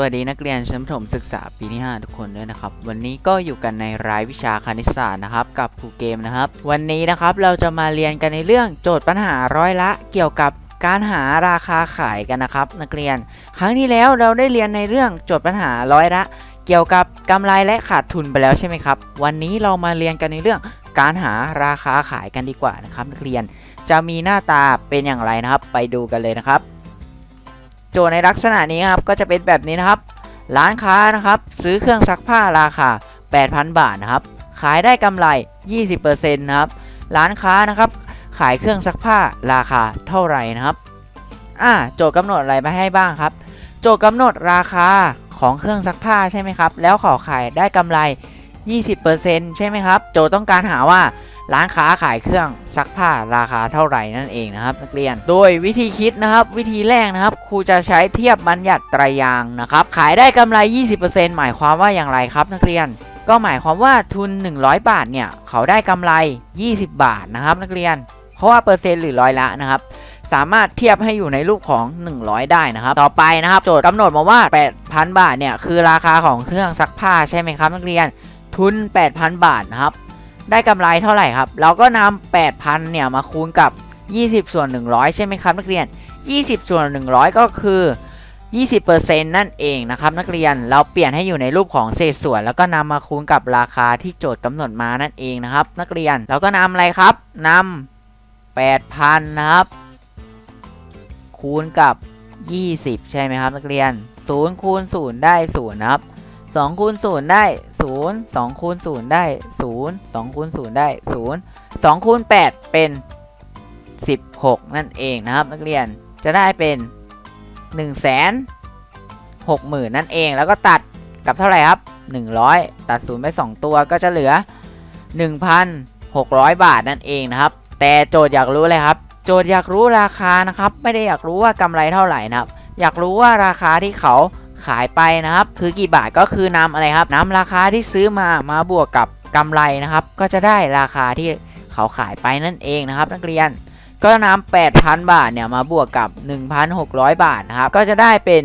วัสดีนักเรียนชั้นประถมศึกษาปีที่ 5 ทุกคนด้วยนะครับ วันนี้ก็อยู่กันในรายวิชาคณิตศาสตร์นะครับ กับครูเกมนะครับ วันนี้นะครับเราจะมาเรียนกันในเรื่องโจทย์ปัญหาร้อยละเกี่ยวกับการหาราคาขายกันนะครับ นักเรียน ครั้งที่แล้วเราได้เรียนในเรื่องโจทย์ปัญหาร้อยละ เกี่ยวกับกำไรและขาดทุนไปแล้วใช่ไหมครับ วันนี้เรามาเรียนกันในเรื่องการหาราคาขายกันดีกว่านะครับ นักเรียนจะมีหน้าตาเป็นอย่างไรนะครับ ไปดูกันเลยนะครับ โจในลักษณะนี้ครับก็จะเป็นแบบนี้นะครับ ร้านค้านะครับซื้อเครื่องซักผ้าราคา 8,000 บาทนะครับ ขายได้กำไร 20%นะครับร้านค้านะครับขายเครื่องซักผ้าราคาเท่าไหร่นะครับอ่าโจทย์กำหนดอะไรมาให้บ้างครับ โจทย์กำหนดราคาของเครื่องซักผ้าใช่ไหมครับ แล้วขาขายได้กำไร 20%ใช่ไหมครับ โจทย์ต้องการหาว่า ร้านค้าขายเครื่องซักผ้าราคาเท่าไหร่นั่นเองนะครับ นักเรียน โดยวิธีคิดนะครับ วิธีแรกนะครับครูจะใช้เทียบบัญญัติไตรยางนะครับ ขายได้กำไร 20%หมายความว่าอย่างไรครับ นักเรียน ก็หมายความว่าทุน 100 บาทเนี่ยเขาได้กำไร 20 บาทนะครับ นักเรียน เพราะว่าเปอร์เซ็นต์หรือร้อยละนะครับสามารถเทียบให้อยู่ในรูปของ 100 ได้นะครับ ต่อไปนะครับ โจทย์กำหนดมาว่า 8,000 บาทเนี่ยคือราคาของเครื่องซักผ้าใช่ไหมครับนักเรียน ทุน 8,000 บาทนะครับ ได้กำไรเท่าไหร่ครับ เราก็นำ8,000 เนี่ยมาคูณกับ 20 ส่วน 100 ใช่ไหมครับนักเรียน 20 ส่วน 100 ก็คือ 20%นั่นเองนะครับนักเรียนเราเปลี่ยนให้อยู่ในรูปของเศษส่วน แล้วก็นำมาคูณกับราคาที่โจทย์กำหนดมานั่นเองนะครับ นักเรียนเราก็นำอะไรครับนำ8,000 นะครับ คูณกับ 20 ใช่ไหมครับนักเรียน0คูณ0ได้0นะครับ 2คูณ0ได้ 0 2คูณ0ได้ 0 2คูณ0ได้ 0 2คูณ8เป็น 16 นั่นเองนะครับ นักเรียนจะได้เป็น 1 6 0 0 0 0 นั่นเองแล้วก็ตัดกับเท่าไหร่ครับ 100 ตัด 0 ไป 2 ตัวก็จะเหลือ 1,600 บาทนั่นเองนะครับ แต่โจทย์อยากรู้เลยครับ โจทย์อยากรู้ราคานะครับ ไม่ได้อยากรู้ว่ากำไรเท่าไหร่นะครับ อยากรู้ว่าราคาที่เขา ขายไปนะครับ คือกี่บาทก็คือนำอะไรครับนำราคาที่ซื้อมามาบวกกับกำไรนะครับ ก็จะได้ราคาที่เขาขายไปนั่นเองนะครับ นักเรียนก็นำ8,000 บาทเนี่ยมาบวกกับ 1,600 บาทนะครับ ก็จะได้เป็น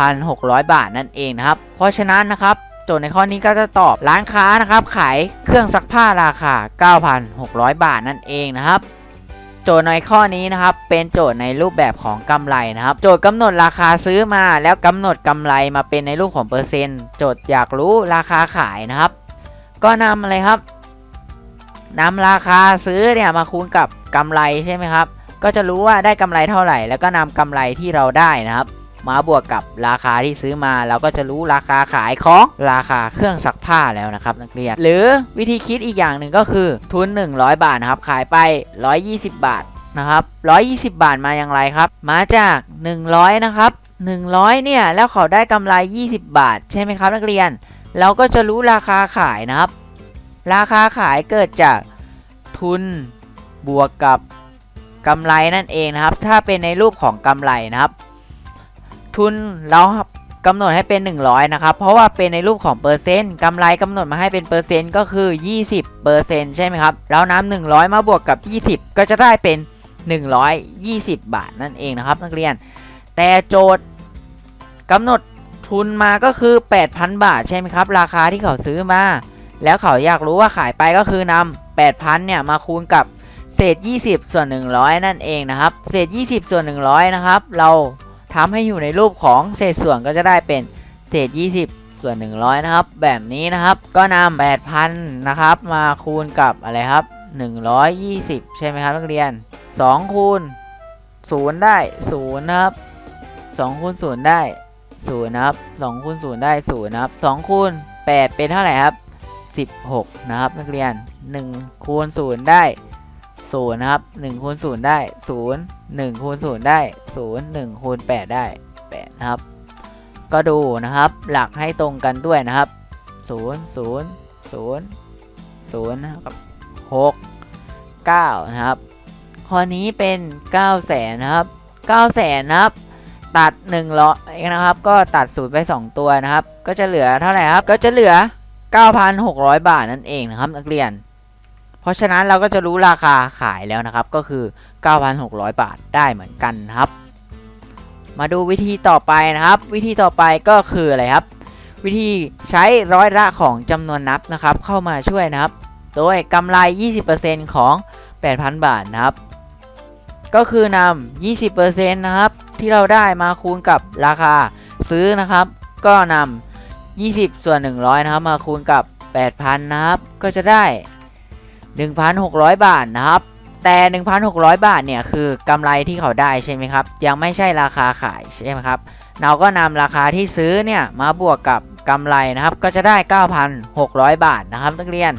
9,600 บาทนั่นเองนะครับ เพราะฉะนั้นนะครับโจทย์ในข้อนี้ก็จะตอบร้านค้านะครับ ขายเครื่องซักผ้าราคา 9,600 บาทนั่นเองนะครับ โจทย์ในข้อนี้นะครับเป็นโจทย์ในรูปแบบของกำไรนะครับ โจทย์กำหนดราคาซื้อมา แล้วกำหนดกำไรมาเป็นในรูปของเปอร์เซ็นต์โจทย์อยากรู้ราคาขายนะครับ ก็นำอะไรครับนำราคาซื้อเนี่ยมาคูณกับกำไรใช่ไหมครับ ก็จะรู้ว่าได้กำไรเท่าไหร่ แล้วก็นำกำไรที่เราได้นะครับ มาบวกกับราคาที่ซื้อมา เราก็จะรู้ราคาขายของราคาเครื่องซักผ้าแล้วนะครับนักเรียน หรือวิธีคิดอีกอย่างหนึ่งก็คือทุน 100 บาทนะครับ ขายไป 120 บาทนะครับ 120 บาทมาอย่างไรครับ มาจาก 100 นะครับ 100 เนี่ย แล้วเขาได้กำไร 20 บาท ใช่ไหมครับนักเรียน เราก็จะรู้ราคาขายนะครับ ราคาขายเกิดจากทุนบวกกับกำไรนั่นเองนะครับ ถ้าเป็นในรูปของกำไรนะครับ ทุนเรากำหนดให้เป็น 100 นะครับ เพราะว่าเป็นในรูปของเปอร์เซ็นต์กำไรกำหนดมาให้เป็นเปอร์เซ็นต์ก็คือ 20เปอร์เซ็นต์ใช่ไหมครับเรานำ100 มาบวกกับ 20 ก็จะได้เป็น 120 บาทนั่นเองนะครับ นักเรียน แต่โจทย์กำหนดทุนมาก็คือ 8,000 บาทใช่ไหมครับ ราคาที่เขาซื้อมา แล้วเขาอยากรู้ว่าขายไปก็คือนำ8,000 เนี่ยมาคูณกับเศษ 20 ส่วน 100 นั่นเองนะครับ เศษ 20 ส่วน 100 นะครับ เรา ทำให้อยู่ในรูปของเศษส่วนก็จะได้เป็นเศษ 20 ส่วน 100 นะครับ แบบนี้นะครับก็นำ8,000 นะครับ มาคูณกับอะไรครับ 120 ใช่ไหมครับนักเรียน 2 คูณ 0 ได้ 0 นะครับ 2 คูณ 0 ได้ 0 นะครับ 2 คูณ 0 ได้ 0 นะครับ 2 คูณ 8 เป็นเท่าไหร่ครับ 16 นะครับ นักเรียน 1 คูณ 0 ได้ 0นะครับ1คูณ0ได้0 1คูณ0ได้0 1คูณ8ได้8นะครับ ก็ดูนะครับ หลักให้ตรงกันด้วยนะครับ0 0 0 0นะครับ6 9นะครับ ข้อนี้เป็น9แสนนะครับ9แสนนะครับตัด1ล้อนะครับ ก็ตัด0ไป 2 ตัวนะครับ ก็จะเหลือเท่าไหร่ครับ ก็จะเหลือ 9,600 บาทนั่นเองนะครับ นักเรียน เพราะฉะนั้นเราก็จะรู้ราคาขายแล้วนะครับ ก็คือ 9,600 บาทได้เหมือนกันครับ มาดูวิธีต่อไปนะครับ วิธีต่อไปก็คืออะไรครับ วิธีใช้ร้อยละของจำนวนนับนะครับ เข้ามาช่วยนะครับ โดยกำไร 20%ของ 8,000 บาทนะครับ ก็คือนำ20%นะครับที่เราได้มาคูณกับราคาซื้อนะครับ ก็นำ20 ส่วน 100 นะครับ มาคูณกับ 8,000 นะครับ ก็จะได้ 1,600 บาทนะครับ แต่ 1,600 บาทเนี่ยคือกำไรที่เขาได้ใช่ไหมครับ ยังไม่ใช่ราคาขายใช่ไหมครับ เราก็นำราคาที่ซื้อเนี่ยมาบวกกับกำไรนะครับ ก็จะได้ 9,600 บาทนะครับนักเรียน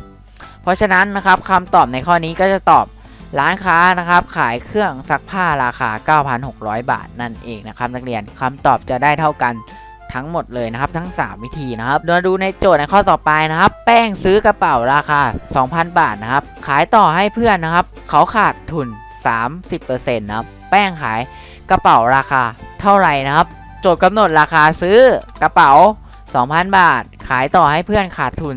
เพราะฉะนั้นนะครับคำตอบในข้อนี้ก็จะตอบร้านค้านะครับขายเครื่องซักผ้าราคา 9,600 บาทนั่นเองนะครับนักเรียนคำตอบจะได้เท่ากัน ทั้งหมดเลยนะครับทั้ง 3 วิธีนะครับมาดูในโจทย์ในข้อต่อไปนะครับ แป้งซื้อกระเป๋าราคา 2,000 บาทนะครับ ขายต่อให้เพื่อนนะครับ เขาขาดทุน 30%นะครับแป้งขายกระเป๋าราคาเท่าไหร่นะครับ โจทย์กำหนดราคาซื้อกระเป๋า 2,000 บาท ขายต่อให้เพื่อนขาดทุน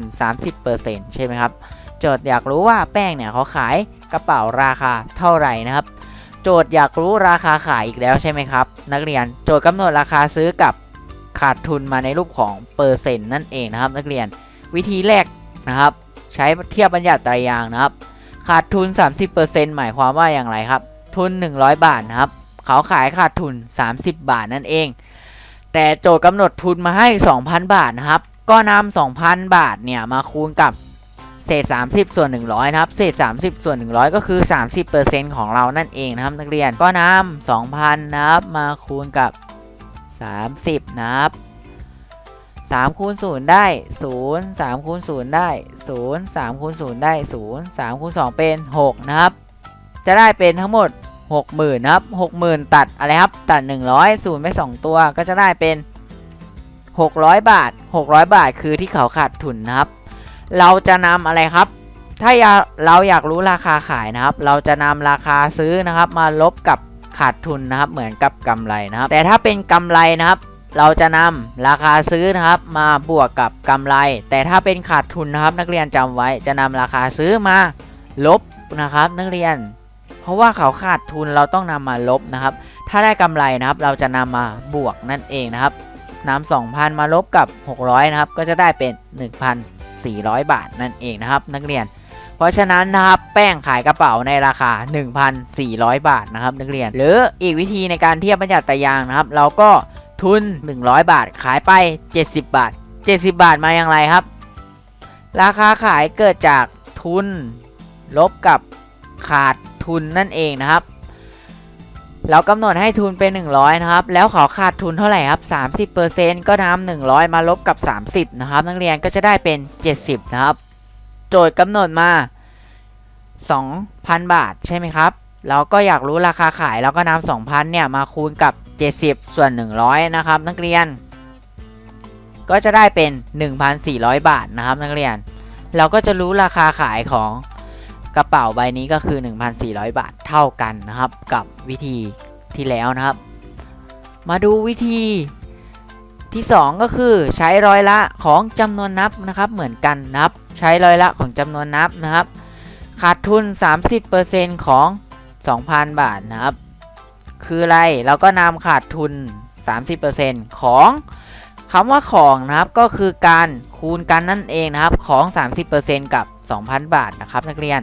30%ใช่ไหมครับโจทย์อยากรู้ว่าแป้งเนี่ยเขาขายกระเป๋าราคาเท่าไหร่นะครับ โจทย์อยากรู้ราคาขายอีกแล้วใช่ไหมครับ นักเรียนโจทย์กำหนดราคาซื้อกับ ขาดทุนมาในรูปของเปอร์เซ็นต์นั่นเองนะครับ นักเรียนวิธีแรกนะครับ ใช้เทียบบัญญัติตรยางนะครับ ขาดทุน 30%หมายความว่าอย่างไรครับ ทุน 100 บาทนะครับ เขาขายขาดทุน 30 บาทนั่นเอง แต่โจทย์กำหนดทุนมาให้ 2,000 บาทนะครับ ก็นำ2,000 บาทเนี่ยมาคูณกับเศษ 30 ส่วน 100 นะครับ เศษ 30 ส่วน 100 ก็คือ 30%ของเรานั่นเองนะครับ นักเรียนก็นำ2,000 นะครับ มาคูณกับ 30 นะครับ3คูณ0ได้0 3คูณ0ได้0 3คูณ0ได้0 3คูณ2เป็น 6 นะครับ จะได้เป็นทั้งหมด 60,000นะครับ60,000 ตัดอะไรครับ ตัด 100 0ไป2ตัวก็จะได้เป็น 600 บาท 600 บาทคือที่เขาขาดทุนนะครับ เราจะนำอะไรครับ ถ้าเราอยากรู้ราคาขายนะครับ เราจะนำราคาซื้อนะครับ มาลบกับ ขาดทุนนะครับเหมือนกับกำไรนะครับ แต่ถ้าเป็นกำไรนะครับเราจะนำราคาซื้อนะครับมาบวกกับกำไร แต่ถ้าเป็นขาดทุนนะครับนักเรียนจำไว้จะนำราคาซื้อมาลบนะครับ นักเรียน เพราะว่าเขาขาดทุนเราต้องนำมาลบนะครับ ถ้าได้กำไรนะครับ เราจะนำมาบวกนั่นเองนะครับนำ2,000มาลบกับ 600นะครับก็จะได้เป็น 1,400 บาทนั่นเองนะครับ นักเรียน เพราะฉะนั้นนะครับแป้งขายกระเป๋าในราคา 1,400 บาทนะครับนักเรียน หรืออีกวิธีในการเทียบบัญญัติตรยางนะครับ เราก็ทุน 100 บาทขายไป 70 บาท 70 บาทมาอย่างไรครับ ราคาขายเกิดจากทุนลบกับขาดทุนนั่นเองนะครับ เรากำหนดให้ทุนเป็น 100 นะครับ แล้วเขาขาดทุนเท่าไหร่ครับ 30%ก็นำ100 มาลบกับ 30 นะครับ นักเรียนก็จะได้เป็น 70 นะครับ โจทย์กำหนดมา 2,000 บาทใช่ไหมครับ เราก็อยากรู้ราคาขายเราก็นำ2,000 เนี่ย มาคูณกับ 70 ส่วน 100 นะครับ นักเรียน ก็จะได้เป็น 1,400 บาทนะครับ นักเรียน เราก็จะรู้ราคาขายของกระเป๋าใบนี้ก็คือ 1,400 บาทเท่ากันนะครับ กับวิธีที่แล้วนะครับ มาดูวิธีที่ 2 ก็คือใช้ร้อยละของจำนวนนับนะครับเหมือนกันนับ ใช้ร้อยละของจำนวนนับนะครับ ขาดทุน 30%ของ 2,000 บาทนะครับ คืออะไรเราก็นำขาดทุน 30%ของคำว่าของนะครับก็คือการคูณกันนั่นเองนะครับของ 30%กับ 2,000 บาทนะครับ นักเรียน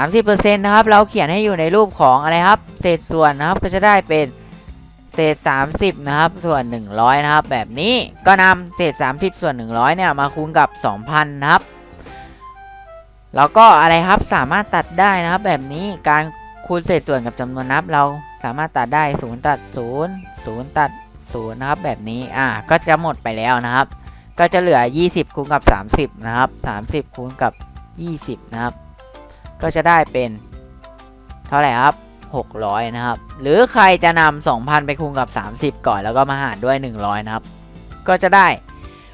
30%นะครับเราเขียนให้อยู่ในรูปของอะไรครับ เศษส่วนนะครับก็จะได้เป็นเศษ 30 นะครับ ส่วน 100 นะครับ แบบนี้ก็นำเศษ 30 ส่วน 100 เนี่ย มาคูณกับ 2,000 นะครับ แล้วก็อะไรครับสามารถตัดได้นะครับ แบบนี้การคูณเศษส่วนกับจำนวนนับ เราสามารถตัดได้0ตัด0 0ตัด0นะครับ แบบนี้อ่าก็จะหมดไปแล้วนะครับ ก็จะเหลือ 20คูณกับ 30 นะครับ 30คูณกับ 20 นะครับ ก็จะได้เป็น เท่าไหร่ครับ600 นะครับ หรือใครจะนำ2,000 ไปคูณกับ 30 ก่อนแล้วก็มาหารด้วย 100 นะครับ ก็จะได้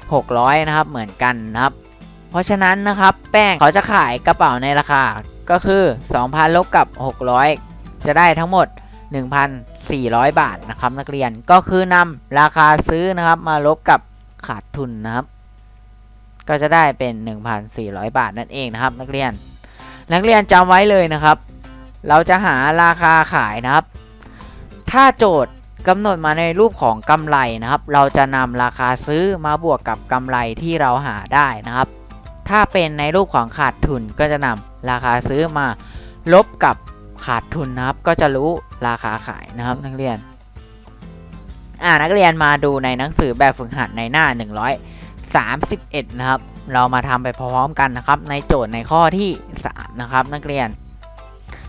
600 นะครับ เหมือนกันนะครับ เพราะฉะนั้นนะครับแป้งเขาจะขายกระเป๋าในราคาก็คือ 2,000ลบกับ 600 จะได้ทั้งหมด 1,400 บาทนะครับนักเรียนก็คือนำราคาซื้อนะครับมาลบกับขาดทุนนะครับ ก็จะได้เป็น 1,400 บาทนั่นเองนะครับ นักเรียน นักเรียนจำไว้เลยนะครับ เราจะหาราคาขายนะครับ ถ้าโจทย์กำหนดมาในรูปของกำไรนะครับ เราจะนำราคาซื้อมาบวกกับกำไรที่เราหาได้นะครับ ถ้าเป็นในรูปของขาดทุนก็จะนำราคาซื้อมาลบกับขาดทุนนะครับ ก็จะรู้ราคาขายนะครับ นักเรียน อ่านักเรียนมาดูในหนังสือแบบฝึกหัดในหน้า 131 นะครับ เรามาทำไปพร้อมกันนะครับ ในโจทย์ในข้อที่ 3 นะครับ นักเรียน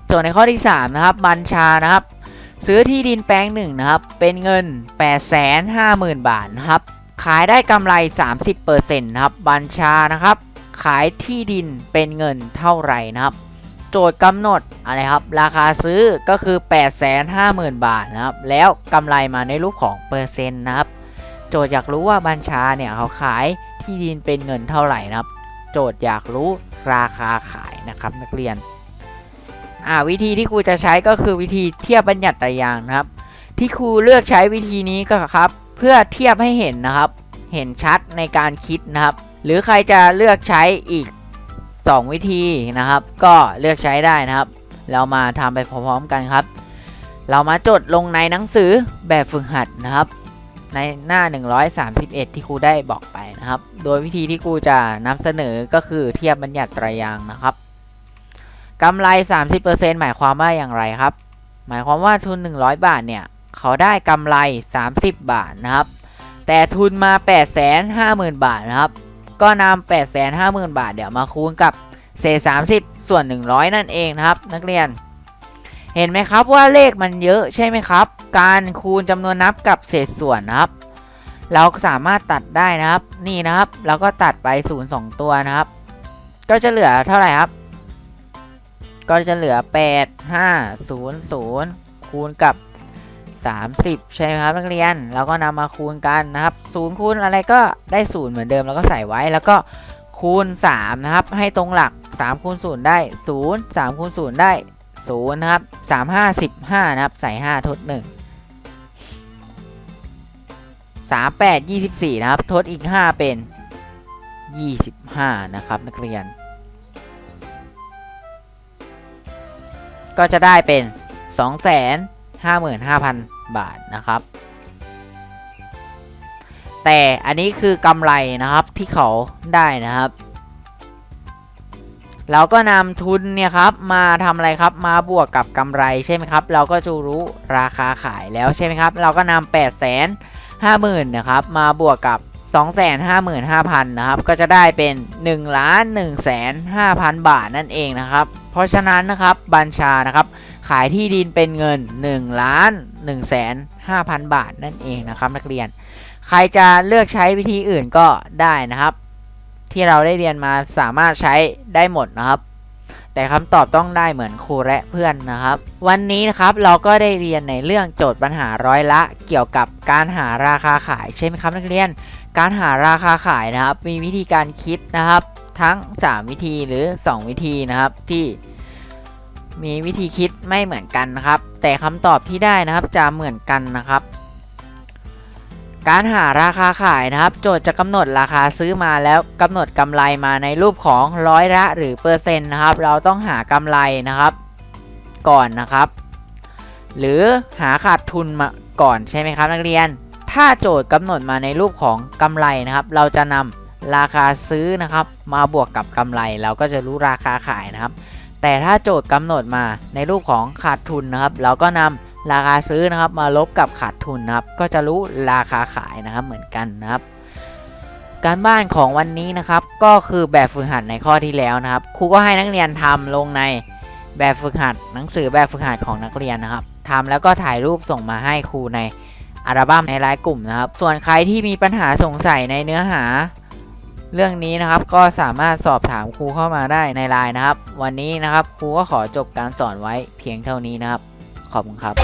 โจทย์ในข้อที่ 3 นะครับ บัญชานะครับ ซื้อที่ดินแปลงหนึ่งนะครับ เป็นเงิน 850,000 บาทนะครับ ขายได้กำไร 30%นะครับ บัญชานะครับ ขายที่ดินเป็นเงินเท่าไหร่นะครับ โจทย์กำหนดอะไรครับ ราคาซื้อก็คือ 850,000 บาทนะครับ แล้วกำไรมาในรูปของเปอร์เซ็นต์นะครับ โจทย์อยากรู้ว่าบัญชาเนี่ยเขาขายที่ดินเป็นเงินเท่าไหร่นะครับ โจทย์อยากรู้ราคาขายนะครับนักเรียนอ่าวิธีที่ครูจะใช้ก็คือวิธีเทียบบัญญัติตารางนะครับ ที่ครูเลือกใช้วิธีนี้ก็ครับ เพื่อเทียบให้เห็นนะครับ เห็นชัดในการคิดนะครับ หรือใครจะเลือกใช้อีก 2 วิธีนะครับ ก็เลือกใช้ได้นะครับ เรามาทำไปพร้อมๆกันครับ เรามาจดลงในหนังสือแบบฝึกหัดนะครับ ในหน้า 131 ที่ครูได้บอกไปนะครับ โดยวิธีที่ครูจะนำเสนอก็คือเทียบบัญญัติตารางนะครับกำไร 30%หมายความว่าอย่างไรครับ หมายความว่าทุน 100 บาทเนี่ย เขาได้กำไร 30 บาทนะครับ แต่ทุนมา 850,000 บาทนะครับ ก็นำ850,000 บาทเดี๋ยวมาคูณกับเศษ30 ส่วน 100 นั่นเองนะครับ นักเรียน เห็นไหมครับว่าเลขมันเยอะใช่ไหมครับ การคูณจำนวนนับกับเศษส่วนนะครับ เราสามารถตัดได้นะครับ นี่นะครับ เราก็ตัดไป 0 2 ตัวนะครับ ก็จะเหลือเท่าไหร่ครับ ก็จะเหลือ 8 5 0 0 คูณกับ 30 ใช่ไหมครับนักเรียน เราก็นำมาคูณกันนะครับ0คูณอะไรก็ได้0เหมือนเดิมแล้วก็ใส่ไว้แล้วก็คูณ3นะครับให้ตรงหลัก3คูณ0ได้ 0 3คูณ0ได้0นะครับ3 5 15นะครับใส่ 5 ทด 1 3 8 24 นะครับ ทดอีก 5 เป็น 25 นะครับ นักเรียน ก็จะได้เป็น 55,000 บาทนะครับ แต่อันนี้คือกำไรนะครับที่เขาได้นะครับ เราก็นำทุนเนี่ยครับมาทำอะไรครับมาบวกกับกำไรใช่ไหมครับ เราก็จะรู้ราคาขายแล้วใช่ไหมครับ เราก็นำ8 5 0 0 0 0นะครับมาบวกกับ 255,000นะครับก็จะได้เป็น1ล้าน1แสน5,000 บาทนั่นเองนะครับ เพราะฉะนั้นนะครับบัญชานะครับายที่ดินเป็นเงิน1ล้าน1แสน5,000 บาทนั่นเองนะครับนักเรียน ใครจะเลือกใช้วิธีอื่นก็ได้นะครับ ที่เราได้เรียนมาสามารถใช้ได้หมดนะครับ แต่คำตอบต้องได้เหมือนครูและเพื่อนนะครับ วันนี้นะครับเราก็ได้เรียนในเรื่องโจทย์ปัญหาร้อยละ เกี่ยวกับการหาราคาขายใช่ไหมครับนักเรียน การหาราคาขายนะครับ มีวิธีการคิดนะครับ ทั้ง 3 วิธีหรือ 2 วิธีนะครับที่ มีวิธีคิดไม่เหมือนกันนะครับ แต่คำตอบที่ได้นะครับจะเหมือนกันนะครับ การหาราคาขายนะครับ โจทย์จะกำหนดราคาซื้อมาแล้วกำหนดกำไรมาในรูปของร้อยละหรือเปอร์เซ็นต์นะครับ เราต้องหากำไรนะครับ ก่อนนะครับ หรือหาขาดทุนมาก่อนใช่ไหมครับนักเรียน ถ้าโจทย์กำหนดมาในรูปของกำไรนะครับ เราจะนำราคาซื้อนะครับ มาบวกกับกำไรเราก็จะรู้ราคาขายนะครับ แต่ถ้าโจทย์กำหนดมาในรูปของขาดทุนนะครับ เราก็นำราคาซื้อนะครับ มาลบกับขาดทุนนะครับ ก็จะรู้ราคาขายนะครับเหมือนกันนะครับ การบ้านของวันนี้นะครับ ก็คือแบบฝึกหัดในข้อที่แล้วนะครับครูก็ให้นักเรียนทำลงในแบบฝึกหัด หนังสือแบบฝึกหัดของนักเรียนนะครับทำแล้วก็ถ่ายรูปส่งมาให้ครูในอัลบั้มในไลน์กลุ่มนะครับ ส่วนใครที่มีปัญหาสงสัยในเนื้อหา เรื่องนี้นะครับก็สามารถสอบถามครูเข้ามาได้ในไลน์นะครับ วันนี้นะครับครูก็ขอจบการสอนไว้เพียงเท่านี้นะครับ ขอบคุณครับ